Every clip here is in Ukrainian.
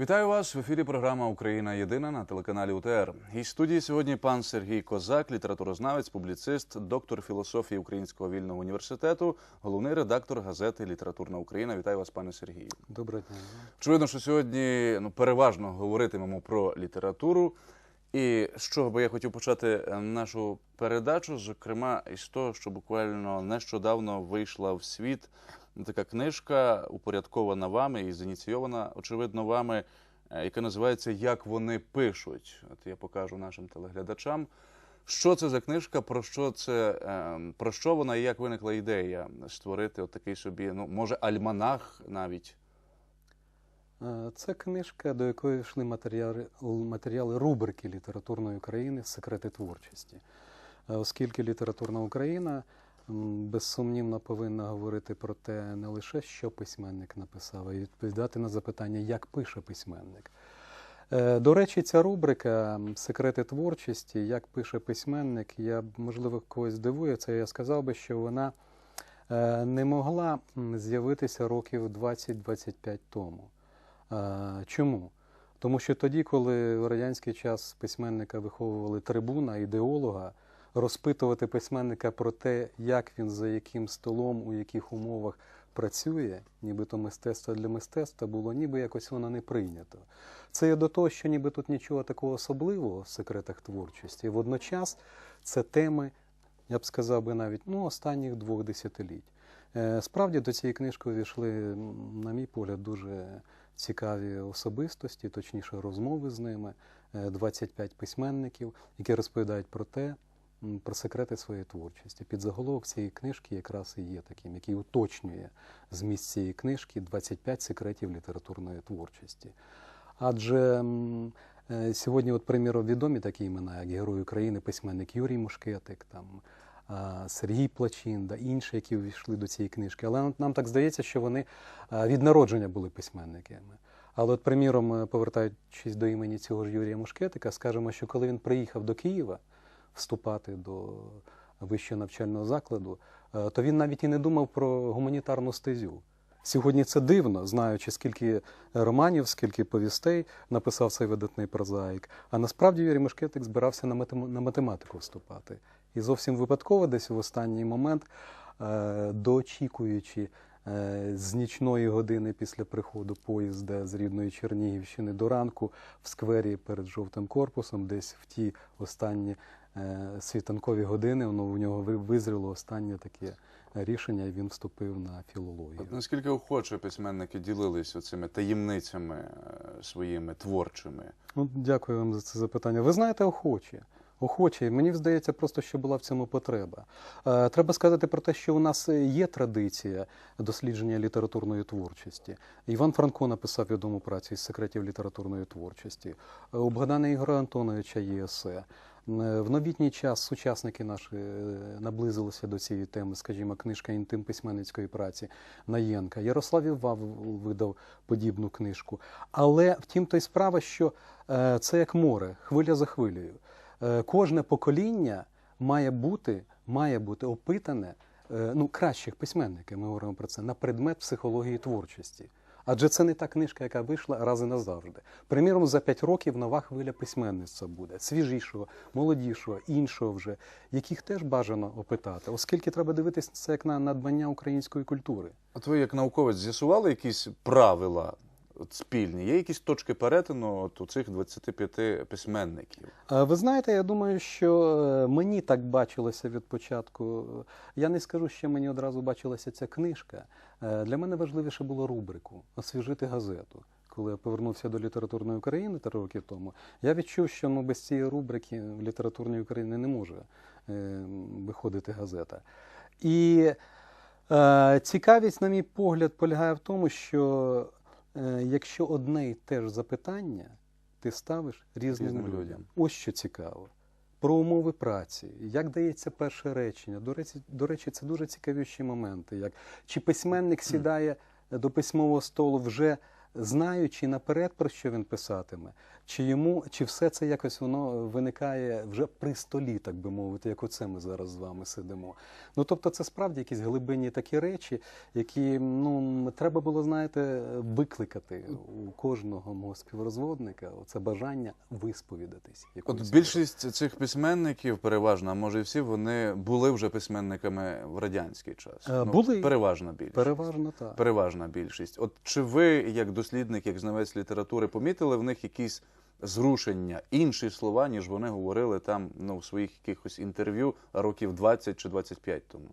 Вітаю вас в ефірі. Програма Україна Єдина на телеканалі УТР. І студії сьогодні пан Сергій Козак, літературознавець, публіцист, доктор філософії Українського вільного університету, головний редактор газети Літературна Україна. Вітаю вас, пане Сергію. Доброго дня. Очевидно, що сьогодні ну переважно говоритимемо про літературу. І з чого би я хотів почати е, нашу передачу, зокрема, із того, що буквально нещодавно вийшла в світ така книжка, упорядкована вами і зініційована, очевидно, вами, е, яка називається Як вони пишуть. От я покажу нашим телеглядачам. Що це за книжка? Про що це е, про що вона і як виникла ідея створити от такий собі, ну може, альманах навіть. Е, Це книжка, до якої йшли матеріали, матеріали рубрики літературної України Секрети творчості. Е, Оскільки літературна Україна безсумнівно повинна говорити про те, не лише що письменник написав, а й відповідати на запитання, як пише письменник. Е, До речі, ця рубрика Секрети творчості, як пише письменник, я можливо когось здивує, це я сказав би, що вона е, не могла з'явитися років 20-25 тому. Чому? Тому що тоді, коли в радянський час письменника виховували трибуна, ідеолога, розпитувати письменника про те, як він за яким столом, у яких умовах працює, нібито мистецтво для мистецтва, було ніби якось воно не прийнято. Це є до того, що ніби тут нічого такого особливого в секретах творчості. Водночас це теми, я б сказав би навіть ну, останніх двох десятиліть. Е, Справді до цієї книжки увійшли, на мій погляд, дуже цікаві особистості, точніше, розмови з ними, е, 25 письменників, які розповідають про те, про секрети своєї творчості. Підзаголовок цієї книжки якраз і є таким, який уточнює зміст цієї книжки 25 секретів літературної творчості. Адже е, сьогодні, от, приміром, відомі такі імена, як Герой України, письменник Юрій Мушкетик, там, Сергій Плачин, да, інші, які увійшли до цієї книжки. Але нам, так здається, що вони від народження були письменниками. Але, от, приміром, повертаючись до імені цього ж Юрія Мушкетика, скажемо, що коли він приїхав до Києва вступати до вищого навчального закладу, е, то він навіть і не думав про гуманітарну стезю. Сьогодні це дивно, знаючи, скільки романів, скільки повістей написав цей видатний прозаїк. А насправді Юрій Мушкетик збирався на, матем- на математику вступати. І зовсім випадково десь в останній момент, е, доочікуючи е, з нічної години після приходу поїзда з рідної Чернігівщини до ранку в сквері перед жовтим корпусом, десь в ті останні світанкові години, воно у нього визріло останнє таке рішення, і він вступив на філологію. От наскільки охоче письменники ділились цими таємницями е, своїми творчими? Ну, дякую вам за це запитання. Ви знаєте, охоче. Охоче. Мені здається, просто що була в цьому потреба. Е, Треба сказати про те, що у нас є традиція дослідження літературної творчості. Іван Франко написав відому працю із секретів літературної творчості. Е, У Богдана Ігора Антоновича є есе. Е, В новітній час сучасники наші е, наблизилися до цієї теми, скажімо, книжка інтим письменницької праці Наєнка. Ярослав Івав видав подібну книжку. Але втім, то й справа, що е, це як море, хвиля за хвилею. Кожне покоління має бути, має бути опитане ну, кращих письменників, ми говоримо про це, на предмет психології творчості. Адже це не та книжка, яка вийшла раз назавжди. Приміром, за п'ять років нова хвиля письменництва буде свіжішого, молодішого, іншого вже, яких теж бажано опитати, оскільки треба дивитися це як на надбання української культури. А ви як науковець з'ясували якісь правила от, спільні? Є якісь точки перетину от, у цих 25 письменників? Е, Ви знаєте, я думаю, що е, мені так бачилося від початку. Я не скажу, що мені одразу бачилася ця книжка. Е, Для мене важливіше було рубрику освіжити газету. Коли я повернувся до літературної України три роки тому, я відчув, що ну, без цієї рубрики в літературній Україні не може е, виходити газета. І е, цікавість, на мій погляд, полягає в тому, що якщо одне і те ж запитання ти ставиш різним, Різним людям. людям. Ось що цікаво. Про умови праці, як дається перше речення. До речі, до речі, це дуже цікавіші моменти. Як чи письменник сідає до письмового столу вже знаючи наперед, про що він писатиме, чи йому, чи все це якось воно виникає вже при столі, так би мовити, як оце ми зараз з вами сидимо. Ну тобто, це справді якісь глибинні такі речі, які ну треба було, знаєте, викликати у кожного мого співрозводника оце бажання висповідатись. От більшість цих письменників, переважно, а може і всі, вони були вже письменниками в радянський час. Е, були. Переважна більшість. переважно так. Переважна більшість. От чи ви, як дослідник, як знавець літератури, помітили в них якісь зрушення, інші слова, ніж вони говорили там ну, в своїх якихось інтерв'ю років 20 чи 25 тому?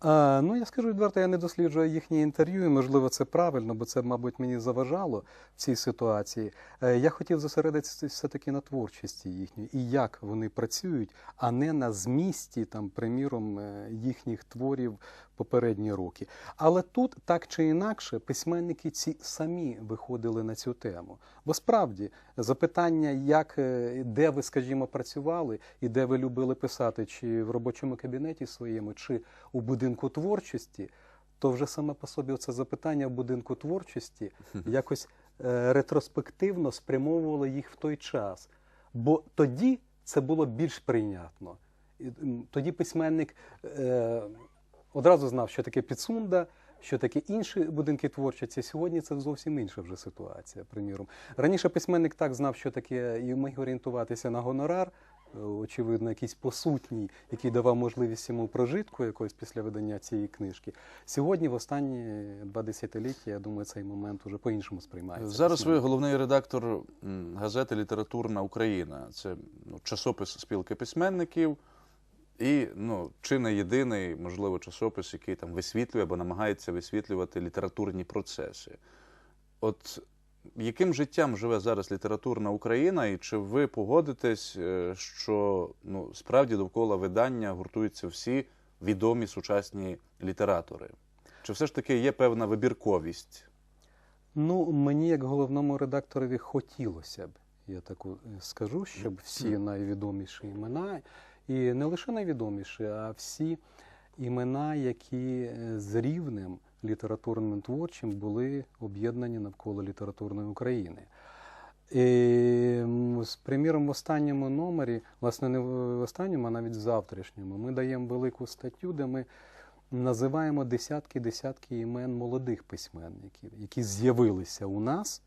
А, ну, я скажу відверто, я не досліджую їхні інтерв'ю, і можливо це правильно, бо це, мабуть, мені заважало в цій ситуації. Е, Я хотів зосередитися все-таки на творчості їхньої і як вони працюють, а не на змісті, там, приміром, е, їхніх творів попередні роки. Але тут, так чи інакше, письменники ці самі виходили на цю тему. Бо справді запитання, як, е, де ви, скажімо, працювали і де ви любили писати, чи в робочому кабінеті своєму, чи у будинку творчості, то вже саме по собі це запитання в будинку творчості якось е, ретроспективно спрямовувало їх в той час. Бо тоді це було більш прийнятно. Тоді письменник е, одразу знав, що таке підсунда, що таке інші будинки творчості. Сьогодні це зовсім інша вже ситуація. Приміром, раніше письменник так знав, що таке, і міг орієнтуватися на гонорар. е, Очевидно, якийсь посутній, який давав можливість йому прожитку якось після видання цієї книжки. Сьогодні, в останні два десятиліття, я думаю, цей момент уже по-іншому сприймається. Зараз ви головний редактор газети Літературна Україна. Це ну, часопис спілки письменників. І ну, чи не єдиний, можливо, часопис, який там висвітлює або намагається висвітлювати літературні процеси. От яким життям живе зараз літературна Україна, і чи ви погодитесь, е, що ну, справді довкола видання гуртуються всі відомі сучасні літератори? Чи все ж таки є певна вибірковість? Ну, мені, як головному редакторові, хотілося б, я таку е, скажу, щоб всі найвідоміші імена, і не лише найвідоміші, а всі імена, які е, з рівнем літературним творчим були об'єднані навколо літературної України. І, з приміром, в останньому номері, власне, не в останньому, а навіть в завтрашньому, ми даємо велику статтю, де ми називаємо десятки-десятки імен молодих письменників, які з'явилися у нас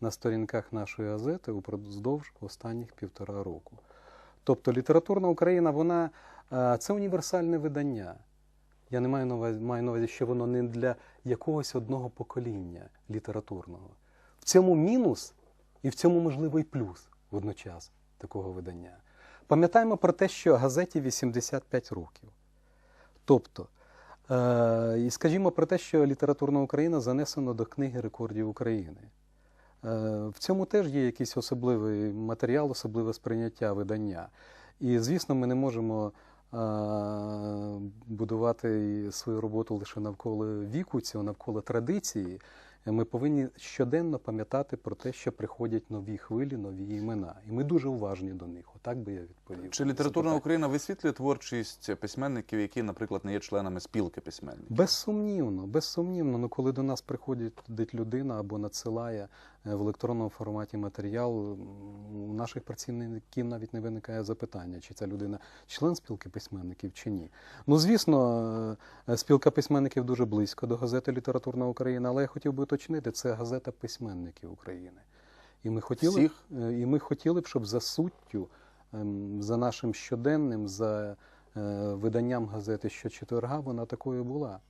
на сторінках нашої газети упродовж останніх півтора року. Тобто літературна Україна, вона е, це універсальне видання. Я не маю на увазі, маю на увазі, що воно не для якогось одного покоління літературного. В цьому мінус, і в цьому можливий плюс водночас такого видання. Пам'ятаємо про те, що газеті 85 років. Тобто, е, і скажімо про те, що літературна Україна занесено до книги рекордів України. Е, в цьому теж є якийсь особливий матеріал, особливе сприйняття видання. І, звісно, ми не можемо е, будувати свою роботу лише навколо віку цього, навколо традиції. Ми повинні щоденно пам'ятати про те, що приходять нові хвилі, нові імена. І ми дуже уважні до них. Отак би я відповів. Чи літературна. Україна висвітлює творчість письменників, які, наприклад, не є членами спілки письменників? Безсумнівно, безсумнівно. Ну, коли до нас приходить людина або надсилає в електронному форматі матеріал, у наших працівників навіть не виникає запитання, чи ця людина член спілки письменників чи ні. Ну, звісно, е, спілка письменників дуже близько до газети Літературна Україна, але я хотів би уточнити, це газета письменників України. І ми хотіли, Всіх? е, і ми хотіли б, щоб за суттю, ем, за нашим щоденним, за е, виданням газети щочетверга вона такою була.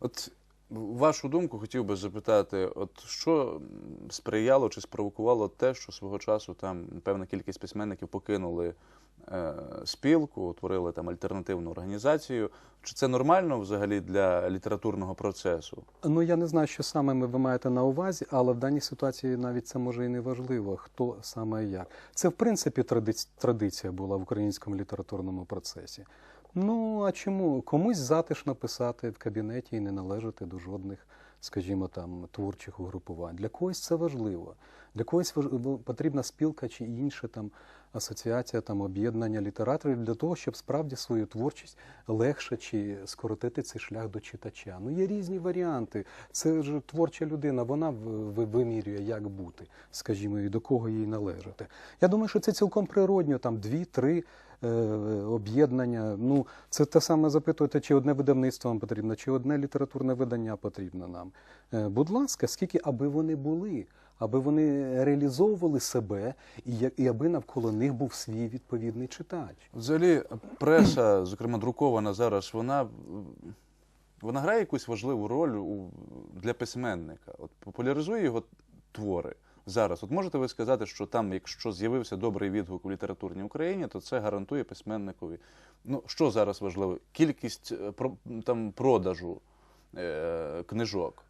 От вашу думку хотів би запитати, от що сприяло чи спровокувало те, що свого часу там певна кількість письменників покинули е, спілку, утворили там альтернативну організацію. Чи це нормально взагалі для літературного процесу? Ну я не знаю, що саме ви маєте на увазі, але в даній ситуації навіть це може і не важливо, хто саме як. Це в принципі традиц- традиція була в українському літературному процесі. Ну а чому комусь затишно писати в кабінеті і не належати до жодних скажімо, там творчих угрупувань. Для когось це важливо. Для когось потрібна спілка чи інша там асоціація, там об'єднання літераторів для того, щоб справді свою творчість легше чи скоротити цей шлях до читача. Ну є різні варіанти. Це ж творча людина, вона вимірює, як бути, скажімо, і до кого їй належати. Я думаю, що це цілком природньо, там дві-три об'єднання. Ну, це те саме запитуєте, чи одне видавництво вам потрібно, чи одне літературне видання потрібно нам. Е, будь ласка, скільки, аби вони були, аби вони реалізовували себе, і, і аби навколо них був свій відповідний читач. Взагалі, преса, зокрема друкована зараз, вона, вона грає якусь важливу роль для письменника. От популяризує його твори зараз. От можете ви сказати, що там, якщо з'явився добрий відгук у літературній Україні, то це гарантує письменникові. Ну, що зараз важливо? Кількість е, там, продажу е, книжок.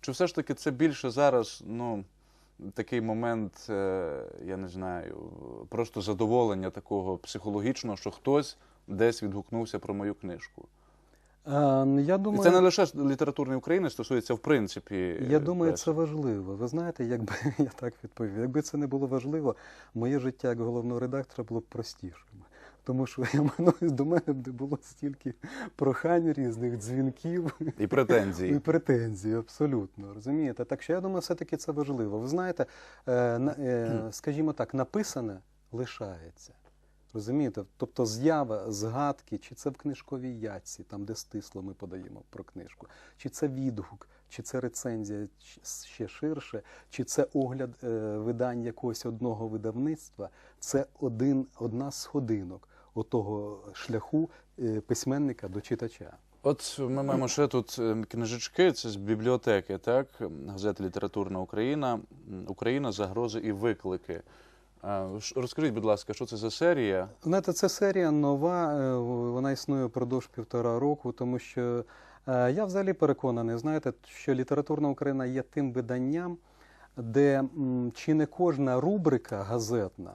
Чи все ж таки це більше зараз, ну, такий момент, е, я не знаю, просто задоволення такого психологічного, що хтось десь відгукнувся про мою книжку. Е, я І думаю, це не лише літературної України стосується в принципі. Я думаю, це важливо. Ви знаєте, якби я так відповів, якби це не було важливо, моє життя як головного редактора було б простішим. Тому що я маю- до мене б не було стільки прохань різних дзвінків і і претензії. претензій, абсолютно. Розумієте? Так що я думаю, все-таки це важливо. Ви знаєте, е, е, скажімо так, написане лишається. Розумієте? Тобто з'ява, згадки, чи це в книжковій ятці, там, де стисло ми подаємо про книжку, чи це відгук, чи це рецензія ще ширше, чи це огляд е, видань якогось одного видавництва, це один, одна з сходинок отого шляху е, письменника до читача. От ми маємо ще тут е, книжечки, це з бібліотеки, так? Газета Літературна Україна, Україна, загрози і виклики. Розкажіть, будь ласка, що це за серія? Знаєте, це серія нова, е, вона існує впродовж півтора року, тому що е, я взагалі переконаний, знаєте, що літературна Україна є тим виданням, де чи не кожна рубрика газетна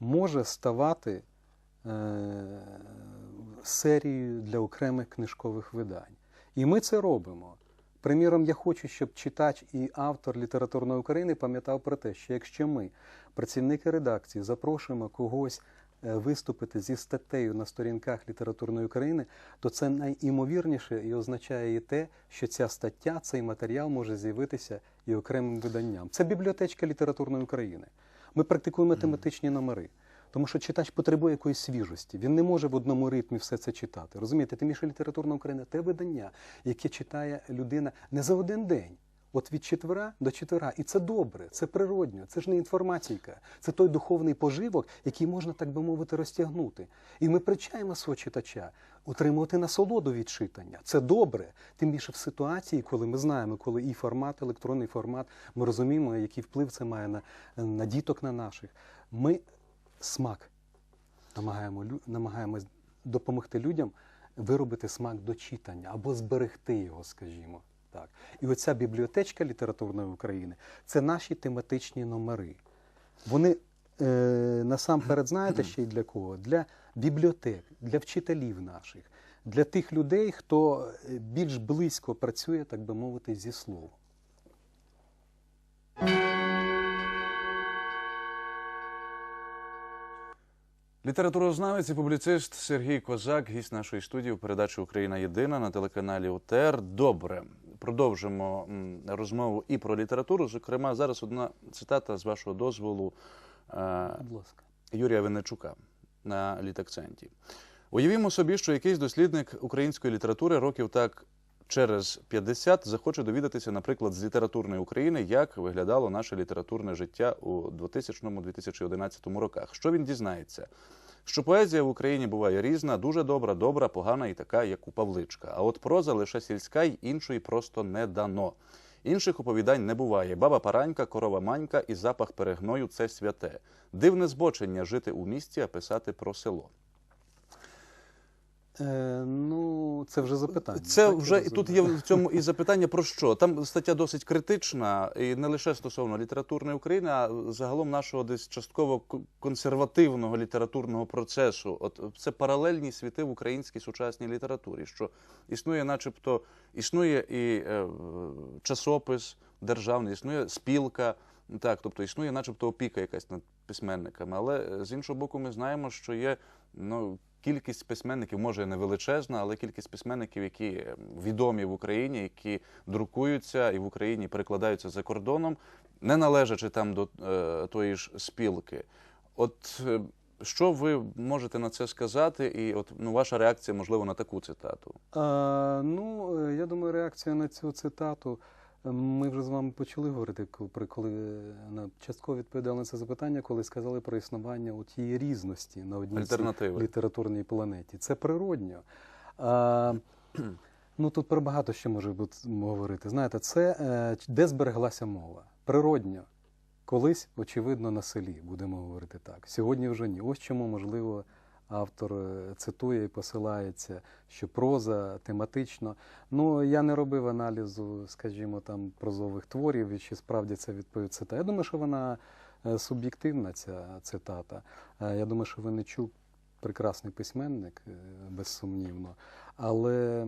може ставати е, серією для окремих книжкових видань. І ми це робимо. Приміром, я хочу, щоб читач і автор літературної України пам'ятав про те, що якщо ми, працівники редакції, запрошуємо когось е, виступити зі статтею на сторінках літературної України, то це найімовірніше і означає і те, що ця стаття, цей матеріал може з'явитися і окремим виданням. Це бібліотечка літературної України. Ми практикуємо тематичні номери. Тому що читач потребує якоїсь свіжості. Він не може в одному ритмі все це читати. Розумієте, тим більше літературна Україна те видання, яке читає людина не за один день. От від четвера до четвера. І це добре, це природньо, це ж не інформаційка, це той духовний поживок, який можна, так би мовити, розтягнути. І ми привчаємо свого читача утримувати насолоду від читання. Це добре. Тим більше в ситуації, коли ми знаємо, коли і формат, електронний формат, ми розуміємо, який вплив це має на, на діток на наших. Ми смак намагаємо, намагаємось допомогти людям виробити смак до читання або зберегти його, скажімо так. І оця бібліотечка літературної України це наші тематичні номери. Вони е, насамперед знаєте ще й для кого? Для бібліотек, для вчителів наших, для тих людей, хто е, більш близько працює, так би мовити, зі словом. Літературознавець і публіцист Сергій Козак, гість нашої студії у передачі Україна Єдина на телеканалі УТР. Добре, продовжимо розмову і про літературу. Зокрема, зараз одна цитата з вашого дозволу е. Юрія Винничука на літакценті. Уявімо собі, що якийсь дослідник української літератури років так через 50 захоче довідатися, наприклад, з літературної України, як виглядало наше літературне життя у 2000-2011 роках. Що він дізнається? Що поезія в Україні буває різна, дуже добра, добра, погана і така, як у Павличка. А от проза лише сільська й іншої просто не дано. Інших оповідань не буває. Баба Паранька, корова Манька і запах перегною це святе. Дивне збочення жити у місті, а писати про село. Е, ну, це вже запитання. Це так, вже і тут є в цьому і запитання про що. Там стаття досить критична, і не лише стосовно літературної України, а загалом нашого десь частково консервативного літературного процесу. От це паралельні світи в українській сучасній літературі, що існує, начебто, існує і е, часопис державний, існує спілка. Так, тобто існує, начебто, опіка якась над письменниками. Але е, з іншого боку, ми знаємо, що є ну, кількість письменників, може не величезна, але кількість письменників, які е, відомі в Україні, які друкуються і в Україні перекладаються за кордоном, не належачи там до е, тої ж спілки. От е, що ви можете на це сказати, і от ну, ваша реакція, можливо, на таку цитату? А, ну, е, я думаю, реакція на цю цитату. Ми вже з вами почали говорити, при- коли е, на частково відповідали на це запитання, коли сказали про існування у тієї різності на одній літературній планеті. Це природньо. А, ну тут про багато що може бути говорити. Знаєте, це е, де збереглася мова? Природньо. Колись, очевидно, на селі, будемо говорити так. Сьогодні вже ні. Ось чому, можливо, автор е, цитує і посилається, що проза тематично. Ну, я не робив аналізу, скажімо, там прозових творів, і чи справді це відповідь цитата. Я думаю, що вона е, суб'єктивна, ця цитата. Е, Я думаю, що Винничук прекрасний письменник, безсумнівно. Але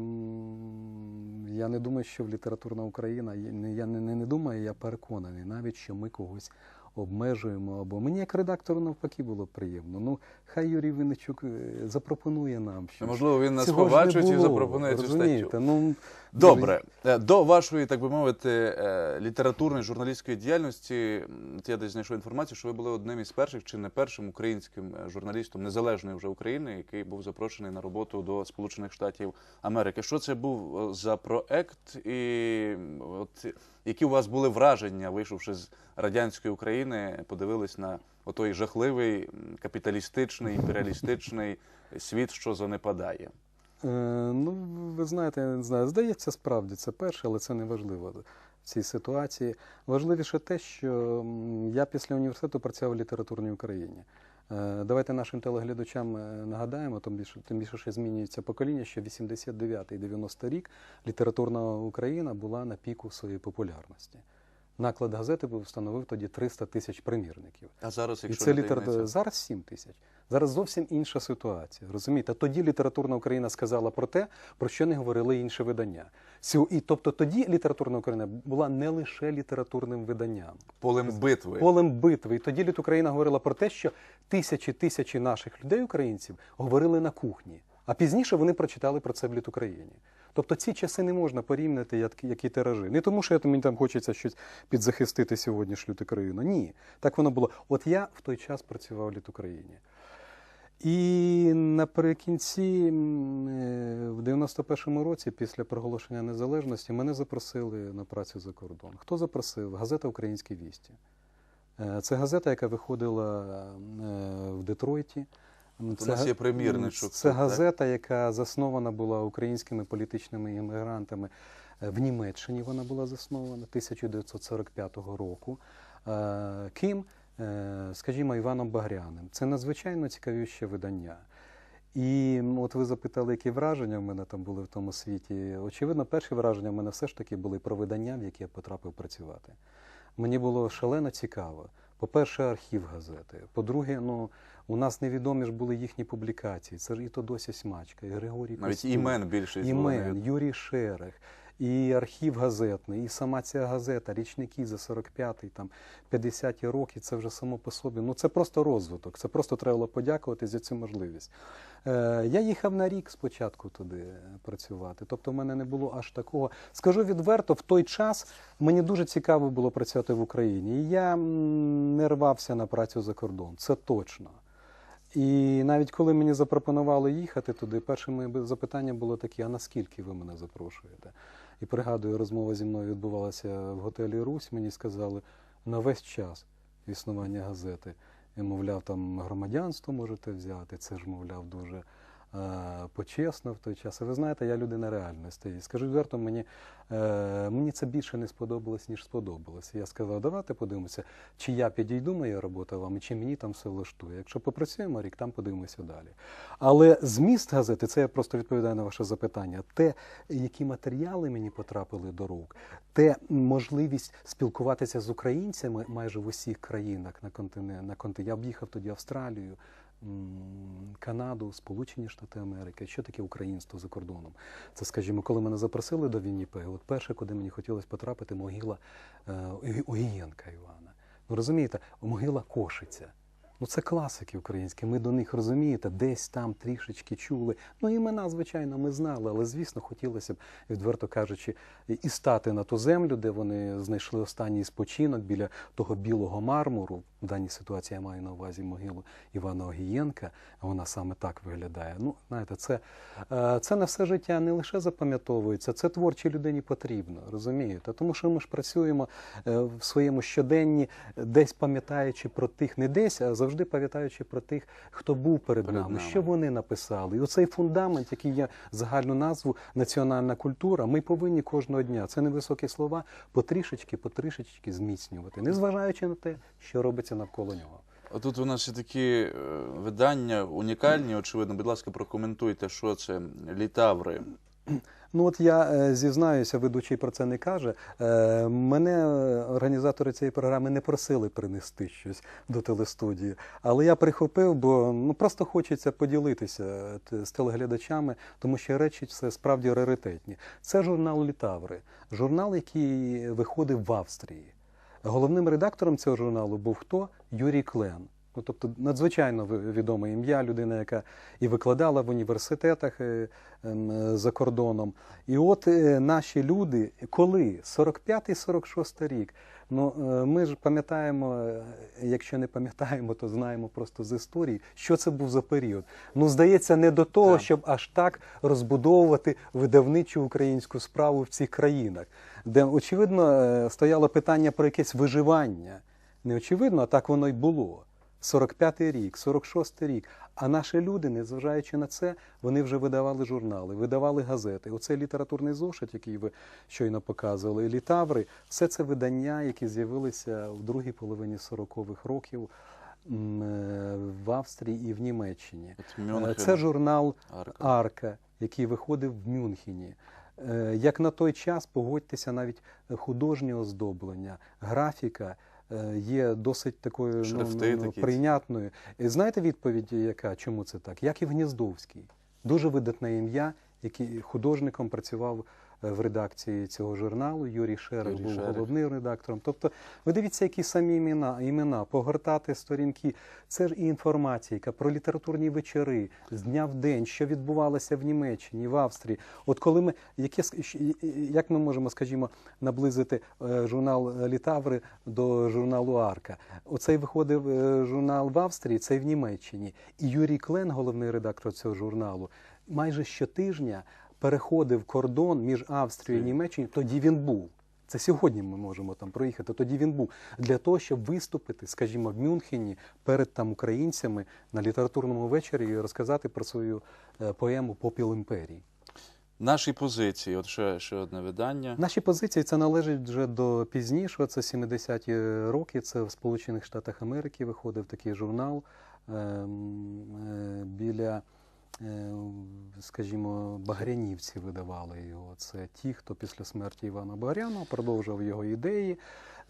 я не думаю, що в літературна Україна, я не, не, не думаю, я переконаний навіть, що ми когось обмежуємо. Або мені як редактору навпаки було приємно. Ну, хай Юрій Винничук е, запропонує нам щось. Можливо, він нас Цього побачить і запропонує цю статтю. Ну, Добре, Е, до вашої, так би мовити, е, літературної журналістської діяльності, я десь знайшов інформацію, що ви були одним із перших чи не першим українським е, журналістом незалежної вже України, який був запрошений на роботу до Сполучених Штатів Америки. Що це був за проект, і от які у вас були враження, вийшовши з радянської України, подивились на отой жахливий капіталістичний імперіалістичний світ, що занепадає? Е, ну, ви знаєте, я не знаю. Здається, справді це перше, але це не важливо в цій ситуації. Важливіше те, що я після університету працював в літературній Україні. Е, Давайте нашим телеглядачам е, нагадаємо, тим більше, тим більше що змінюється покоління, що 89-90 рік літературна Україна була на піку своєї популярності. Наклад газети був становив тоді 300 тисяч примірників. А зараз, І це література таємниця? зараз 7 тисяч. Зараз зовсім інша ситуація. Розумієте? Тоді літературна Україна сказала про те, про що не говорили інші видання. І тобто тоді літературна Україна була не лише літературним виданням, полем битви. полем битви. І тоді Літ Україна говорила про те, що тисячі тисячі наших людей, українців, говорили на кухні. А пізніше вони прочитали про це в Літ Україні. Тобто ці часи не можна порівняти, як, які тиражі. Не тому, що я, мені там хочеться щось підзахистити сьогоднішню Україну. Ні, так воно було. От я в той час працював в Літ Україні. І наприкінці, е, в 91-му році, після проголошення незалежності, мене запросили на працю за кордон. Хто запросив? Газета Українські вісті. Е, Це газета, яка виходила е, в Детройті. М, у нас є примірничок Це газета, яка заснована була українськими політичними іммігрантами. Е, В Німеччині вона була заснована 1945 року. Е, Ким, Е, скажімо, Іваном Багряним. Це надзвичайно цікавіще видання. І от ви запитали, які враження в мене там були в тому світі. Очевидно, перші враження в мене все ж таки були про видання, в яке я потрапив працювати. Мені було шалено цікаво. По-перше, архів газети. По-друге, ну, у нас невідомі ж були їхні публікації. Це ж і Тодося Смачка, і Григорій Навіть Костюк, імен більшість імен. Юрій Шерех, і архів газетний, і сама ця газета, річники за 45-й, там 50-ті роки, це вже само по собі. Ну це просто розвиток. Це просто треба було подякувати за цю можливість. Е, я їхав на рік спочатку туди працювати. Тобто, в мене не було аж такого. Скажу відверто, в той час мені дуже цікаво було працювати в Україні. І я не рвався на працю за кордон. Це точно. І навіть коли мені запропонували їхати туди, перше моє запитання було таке: а наскільки ви мене запрошуєте? І пригадую, розмова зі мною відбувалася в готелі Русь. Мені сказали на весь час існування газети. І, мовляв, там громадянство можете взяти, це ж, мовляв, дуже почесно в той час. І ви знаєте, я людина реальності. І скажу відверто, мені, е, мені це більше не сподобалось, ніж сподобалось. Я сказав, давайте подивимося, чи я підійду моя робота вам, і чи мені там все влаштує. Якщо попрацюємо рік, там подивимося далі. Але зміст газети, це я просто відповідаю на ваше запитання. Те, які матеріали мені потрапили до рук, те можливість спілкуватися з українцями майже в усіх країнах на континенті. На континенті. Я об'їхав тоді Австралію, Канаду, Сполучені Штати Америки. Що таке українство за кордоном? Це, скажімо, коли мене запросили до Вінніпега, от перше, куди мені хотілося потрапити, могила е, Огієнка Івана. Ну розумієте, могила Кошиця. Ну це класики українські. Ми до них розумієте, десь там трішечки чули. Ну імена, звичайно, ми знали, але звісно, хотілося б, відверто кажучи, і стати на ту землю, де вони знайшли останній спочинок біля того білого мармуру. В даній ситуації я маю на увазі могилу Івана Огієнка. Вона саме так виглядає. Ну, знаєте, це, е, це на все життя не лише запам'ятовується, це творчій людині потрібно, розумієте? Тому що ми ж працюємо е, в своєму щоденні, десь пам'ятаючи про тих, не десь, а завжди пам'ятаючи про тих, хто був перед, Перед нами, нами. що вони написали. І оцей фундамент, який є загальну назву національна культура, ми повинні кожного дня. Це невисокі слова, потрішечки, потрішечки зміцнювати, незважаючи на те, що робиться навколо нього. Отут у нас є такі е, видання унікальні, очевидно. Будь ласка, прокоментуйте, що це літаври. Ну от я е, зізнаюся, ведучий про це не каже. Е, мене організатори цієї програми не просили принести щось до телестудії, але я прихопив, бо ну просто хочеться поділитися з телеглядачами, тому що речі це справді раритетні. Це журнал Літаври, журнал, який виходив в Австрії. Головним редактором цього журналу був хто? Юрій Клен. Ну, тобто надзвичайно ви- відоме ім'я, людина, яка і викладала в університетах е, ем, е, за кордоном. І от е, наші люди, коли 45-46 рік, ну е, ми ж пам'ятаємо, е, якщо не пам'ятаємо, то знаємо просто з історії, що це був за період. Ну, здається, не до того, щоб аж так розбудовувати видавничу українську справу в цих країнах, де очевидно е, стояло питання про якесь виживання. Не очевидно, а так воно й було. 45-й рік, 46-й рік. А наші люди, незважаючи на це, вони вже видавали журнали, видавали газети. Оцей літературний зошит, який ви щойно показували, літаври, все це видання, які з'явилися в другій половині 40-х років е, в Австрії і в Німеччині. Е, Це журнал Арка. Арка, який виходив в Мюнхені. Е, Як на той час, погодьтеся, навіть художнє оздоблення, графіка є досить такою ну, Шрифти ну, ну, такі. прийнятною. І знаєте відповідь, яка? Чому це так? Як і в Гніздовський. Дуже видатне ім'я, який художником працював е, в редакції цього журналу. Юрій Шерер Юрій був Шерер. головним редактором. Тобто, ви дивіться, які самі імена, імена, погортати сторінки. Це ж і інформація, яка про літературні вечори з дня в день, що відбувалося в Німеччині, в Австрії. От коли ми яке як ми можемо, скажімо, наблизити е, журнал Літаври до журналу Арка? Оцей виходив е, журнал в Австрії, цей в Німеччині. І Юрій Клен, головний редактор цього журналу, майже щотижня переходив кордон між Австрією і Німеччиною. Тоді він був. Це сьогодні ми можемо там проїхати. Тоді він був для того, щоб виступити, скажімо, в Мюнхені перед там українцями на літературному вечорі і розказати про свою е, поему Попіл імперії. Наші позиції, от ще, ще одне видання. Наші позиції це належить вже до пізнішого, це 70-ті роки. Це в Сполучених Штатах Америки виходив такий журнал ем, е, біля, е, скажімо, Багрянівці видавали його. Це ті, хто після смерті Івана Багряного продовжував його ідеї,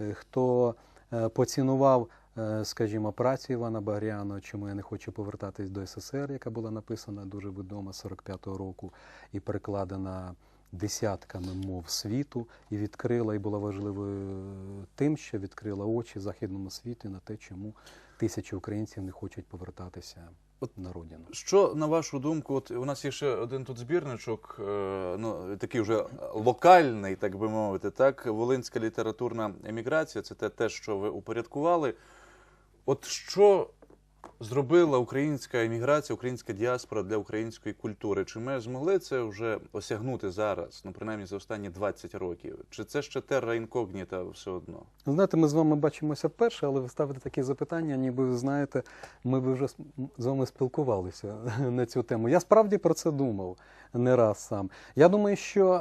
е, хто е, поцінував. е, Скажімо, працю Івана Багряного, чому я не хочу повертатись до СССР, яка була написана дуже відома 45-го року і перекладена десятками мов світу і відкрила і була важливою тим, що відкрила очі західному світу на те, чому тисячі українців не хочуть повертатися От на родину. Що на вашу думку? От у нас є ще один тут збірничок, е, ну такий вже локальний, так би мовити, так Волинська літературна еміграція. Це те, те, що ви упорядкували. От що зробила українська еміграція, українська діаспора для української культури? Чи ми змогли це вже осягнути зараз, ну принаймні за останні 20 років? Чи це ще терра інкогніта все одно? Знаєте, ми з вами бачимося вперше, але ви ставите такі запитання, ніби ви знаєте, ми б вже з- з вами спілкувалися на цю тему. Я справді про це думав не раз сам. Я думаю, що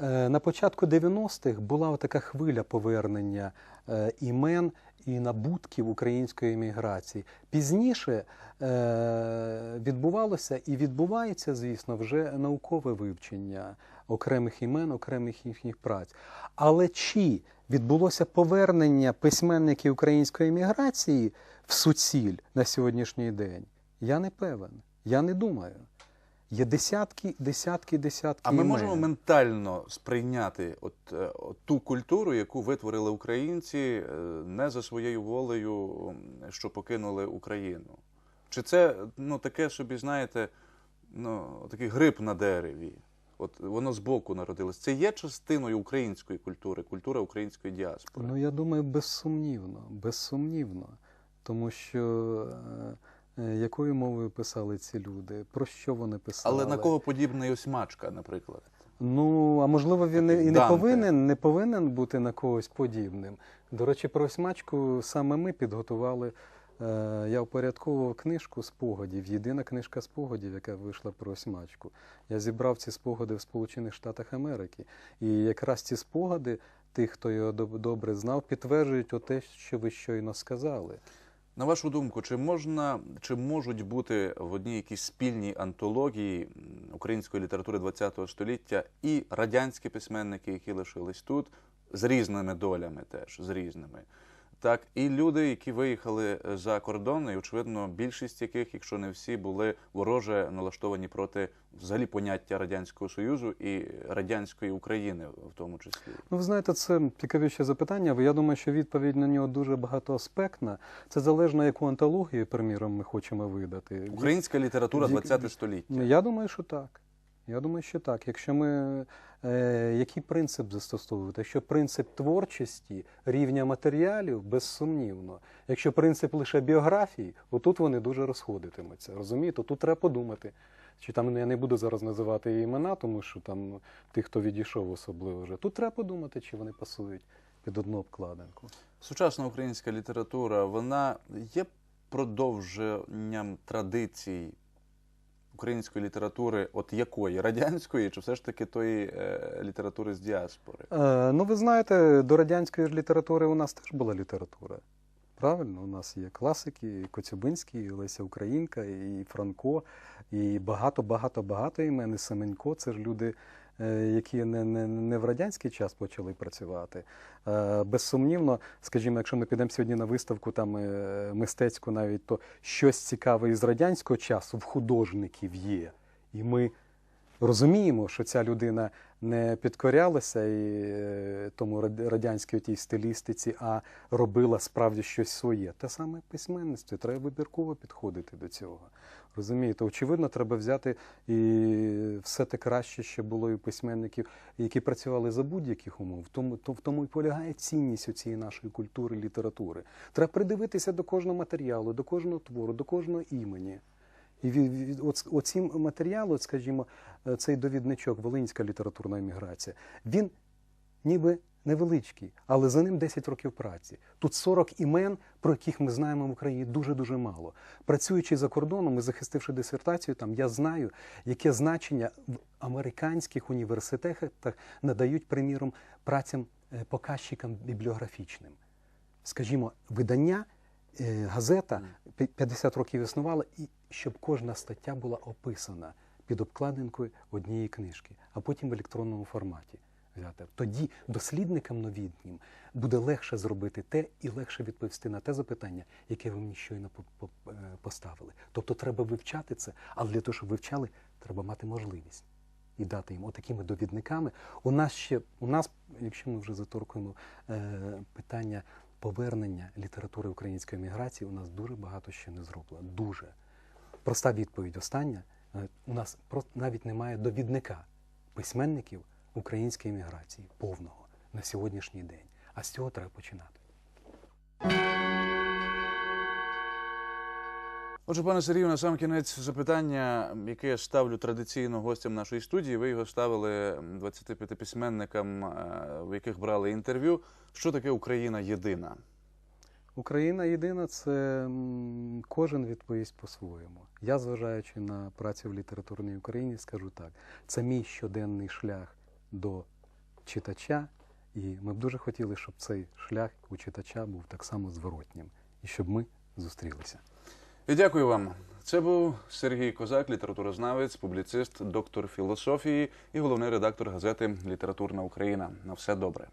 е, е, на початку 90-х була така хвиля повернення е, імен і набутків української еміграції. Пізніше е, відбувалося і відбувається, звісно, вже наукове вивчення окремих імен, окремих їхніх праць. Але чи відбулося повернення письменників української еміграції в суціль на сьогоднішній день? Я не певен. Я не думаю. Є десятки, десятки, десятки. А ми можемо ментально сприйняти от, е, от ту культуру, яку витворили українці е, не за своєю волею, що покинули Україну? Чи це ну таке собі, знаєте, ну такий гриб на дереві? От воно збоку народилось. Це є частиною української культури, культура української діаспори. Ну, я думаю, безсумнівно, безсумнівно. Тому що е, е, якою мовою писали ці люди? Про що вони писали? Але на кого подібний ось мачка, наприклад? Ну, а можливо, він і не Данте. повинен, не повинен бути на когось подібним. До речі, про осьмачку саме ми підготували. е, Я упорядковував книжку спогадів, єдина книжка спогадів, яка вийшла про осьмачку. Я зібрав ці спогади в Сполучених Штатах Америки. І якраз ці спогади, тих, хто його доб- добре знав, підтверджують те, що ви щойно сказали. На вашу думку, чи можна чи можуть бути в одній якійсь спільній антології української літератури ХХ століття і радянські письменники, які лишились тут, з різними долями теж, з різними. Так, і люди, які виїхали е, за кордон, і очевидно, більшість яких, якщо не всі, були вороже налаштовані проти взагалі поняття радянського союзу і радянської України, в тому числі. Ну, ви знаєте, це цікавіше запитання. Я думаю, що відповідь на нього дуже багатоаспектна. Це залежно, яку антологію, приміром, ми хочемо видати. Українська література Вік- ХХ століття. Я думаю, що так. Я думаю, що так. Якщо ми е, який принцип застосовувати? Якщо принцип творчості, рівня матеріалів, безсумнівно. Якщо принцип лише біографії, отут вони дуже розходитимуться. Розумієте? Тут треба подумати. Чи там ну, я не буду зараз називати імена, тому що там тих, хто відійшов, особливо вже. Тут треба подумати, чи вони пасують під одну обкладинку. Сучасна українська література вона є продовженням традицій української літератури, от якої радянської, чи все ж таки тої е, літератури з діаспори? Е, ну, ви знаєте, до радянської літератури у нас теж була література. Правильно, у нас є класики, Коцюбинський, Леся Українка, і Франко, і багато, багато, багато імен. І Семенько. Це ж люди, які не, не, не в радянський час почали працювати. Е, Безсумнівно, скажімо, якщо ми підемо сьогодні на виставку там е, мистецьку, навіть то щось цікаве із радянського часу в художників є. І ми розуміємо, що ця людина не підкорялася і е, тому рад- радянській тій стилістиці, а робила справді щось своє. Те саме письменництво, треба вибірково підходити до цього. Розумієте, очевидно, треба взяти і все те краще, що було і письменників, які працювали за будь-яких умов. В тому, то, в тому і полягає цінність у цієї нашої культури, літератури. Треба придивитися до кожного матеріалу, до кожного твору, до кожного імені. І від, від, от, оцім матеріалу, скажімо, е, цей довідничок Волинська літературна еміграція, він ніби невеличкий, але за ним 10 років праці. Тут 40 імен, про яких ми знаємо в Україні дуже-дуже мало. Працюючи за кордоном і захистивши дисертацію, там я знаю, яке значення в американських університетах надають, приміром, працям е, показчикам бібліографічним. Скажімо, видання, е, газета пі- 50 років існувала, і щоб кожна стаття була описана під обкладинкою однієї книжки, а потім в електронному форматі. взяти. Тоді дослідникам новітнім буде легше зробити те і легше відповісти на те запитання, яке ви мені щойно е, поставили. Тобто треба вивчати це, але для того, щоб вивчали, треба мати можливість і дати їм отакими довідниками. У нас ще у нас, якщо ми вже заторкуємо е, питання повернення літератури української еміграції, у нас дуже багато ще не зроблено. Дуже проста відповідь остання. Е, У нас навіть немає довідника письменників української еміграції повного на сьогоднішній день. А з цього треба починати. Отже, пане Сергію, на сам кінець запитання, яке я ставлю традиційно гостям нашої студії. Ви його ставили 25 письменникам, е, в яких брали інтерв'ю. Що таке Україна єдина? Україна єдина це кожен відповість по-своєму. Я, зважаючи на працю в літературній Україні, скажу так: це мій щоденний шлях до читача, і ми б дуже хотіли, щоб цей шлях у читача був так само зворотнім, і щоб ми зустрілися. І дякую вам. Це був Сергій Козак, літературознавець, публіцист, доктор філософії і головний редактор газети Літературна Україна. На все добре.